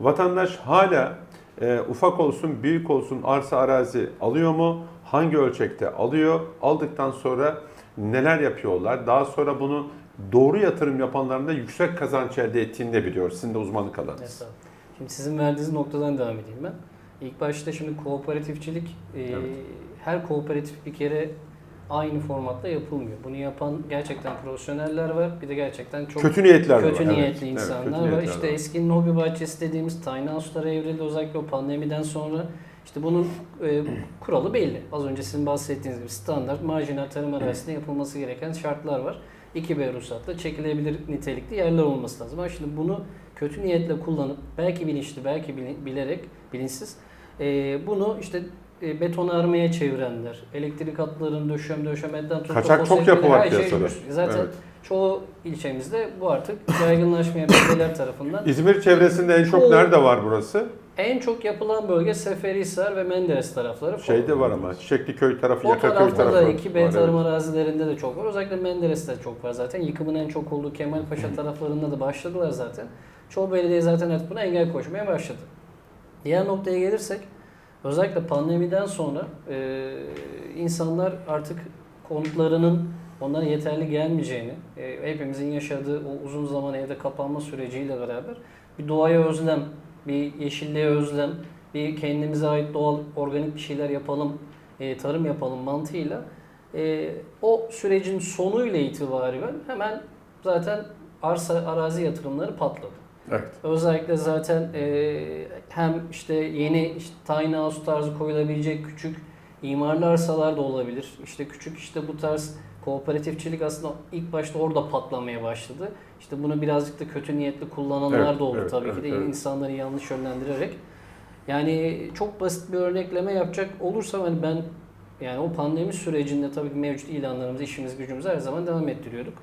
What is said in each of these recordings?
Vatandaş hala e, ufak olsun, büyük olsun arsa arazi alıyor mu? Hangi ölçekte alıyor? Aldıktan sonra neler yapıyorlar? Daha sonra bunu doğru yatırım yapanların da yüksek kazanç elde ettiğini de biliyoruz. Sizin de uzmanlık alanınız. Estağfurullah. Şimdi sizin verdiğiniz noktadan devam edeyim ben. İlk başta şimdi kooperatifçilik, e, Evet. her kooperatif bir kere aynı formatta yapılmıyor. Bunu yapan gerçekten profesyoneller var. Bir de gerçekten çok Kötü niyetler kötü var. niyetli Evet, insanlar kötü var. İşte var. eskinin hobi bahçesi dediğimiz tiny house'lara evrildi özellikle o pandemiden sonra. İşte bunun e, kuralı belli. Az önce sizin bahsettiğiniz gibi standart marjinal tarım arazisinde yapılması gereken şartlar var. 2B ruhsatla çekilebilir nitelikli yerler olması lazım. Ama şimdi bunu kötü niyetle kullanıp belki bilinçli belki bilerek bilinçsiz e, bunu işte e, betonarmeye çevirenler, elektrik hatlarını döşem döşemeden tutup Kaçak çok yapı var şey piyasada. görüyorsunuz. Zaten Evet. çoğu ilçemizde bu artık yaygınlaşmaya belediyeler tarafından. İzmir çevresinde en çok nerede var burası? En çok yapılan bölge Seferihisar ve Menderes tarafları. Şeyde var ama Çiçekliköy tarafı, O Yakaköy tarafta tarafı. da var, 2B tarım evet. arazilerinde de çok var. Özellikle Menderes'te çok var zaten. Yıkımın en çok olduğu Kemalpaşa taraflarında da başladılar zaten. Çoğu belediye zaten artık buna engel koşmaya başladı. Diğer noktaya gelirsek özellikle pandemiden sonra e, insanlar artık konutlarının onlara yeterli gelmeyeceğini, e, hepimizin yaşadığı o uzun zaman evde kapanma süreciyle beraber bir doğaya özlem, bir yeşilliğe özlem, bir kendimize ait doğal organik bir şeyler yapalım, e, tarım yapalım mantığıyla e, o sürecin sonuyla itibaren hemen zaten arsa arazi yatırımları patladı. Evet. Özellikle zaten e, hem işte yeni işte tiny house tarzı koyulabilecek küçük imarlı arsalar da olabilir. İşte küçük işte bu tarz kooperatifçilik aslında ilk başta orada patlamaya başladı. İşte bunu birazcık da kötü niyetli kullananlar Evet, da oldu evet, tabii evet, ki de evet. insanları yanlış yönlendirerek. Yani çok basit bir örnekleme yapacak olursam hani ben yani o pandemi sürecinde tabii ki mevcut ilanlarımızı, işimiz, gücümüzü her zaman devam ettiriyorduk.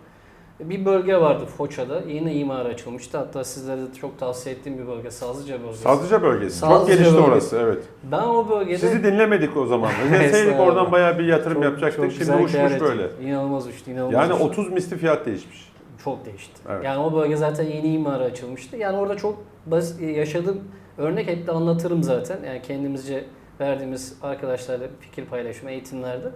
Bir bölge vardı Foça'da. Yeni imar açılmıştı. Hatta sizlere de çok tavsiye ettiğim bir bölge. Sazlıca bölgesi. Sazlıca bölgesi. Çok Sazlıca gelişti bölgesi. orası evet. Ben o bölgede Sizi dinlemedik o zaman. Dinleseydik oradan bayağı bir yatırım çok- yapacaktık. çok Şimdi uçmuş böyle. İnanılmaz uçtu. inanılmaz Yani uçtu. 30 misli fiyat değişmiş. çok değişti. Evet. Yani o bölge zaten yeni imara açılmıştı. Yani orada çok basit yaşadığım örnek hep de anlatırım zaten. Yani kendimizce verdiğimiz arkadaşlarla fikir paylaşımı eğitimlerde.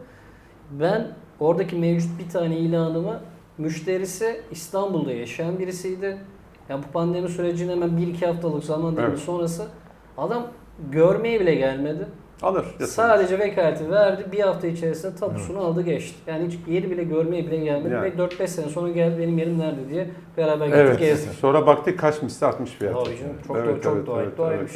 Ben oradaki mevcut bir tane ilanıma müşterisi İstanbul'da yaşayan birisiydi. Yani bu pandemi sürecinin hemen 1-2 haftalık zaman dilimi Evet. sonrası adam görmeye bile gelmedi. Alır. yatırım. Sadece vekaleti verdi. Bir hafta içerisinde tapusunu aldı geçti. Yani hiç yeri bile görmeye bile gelmedi. Yani. Ve 4-5 sene sonra geldi benim yerim nerede diye beraber gittik Evet. gezdik. Sonra baktık kaç misli artmış fiyatı. Tabii canım, çok Evet, doğru, çok evet, doğru. evet, Doğru evet. bir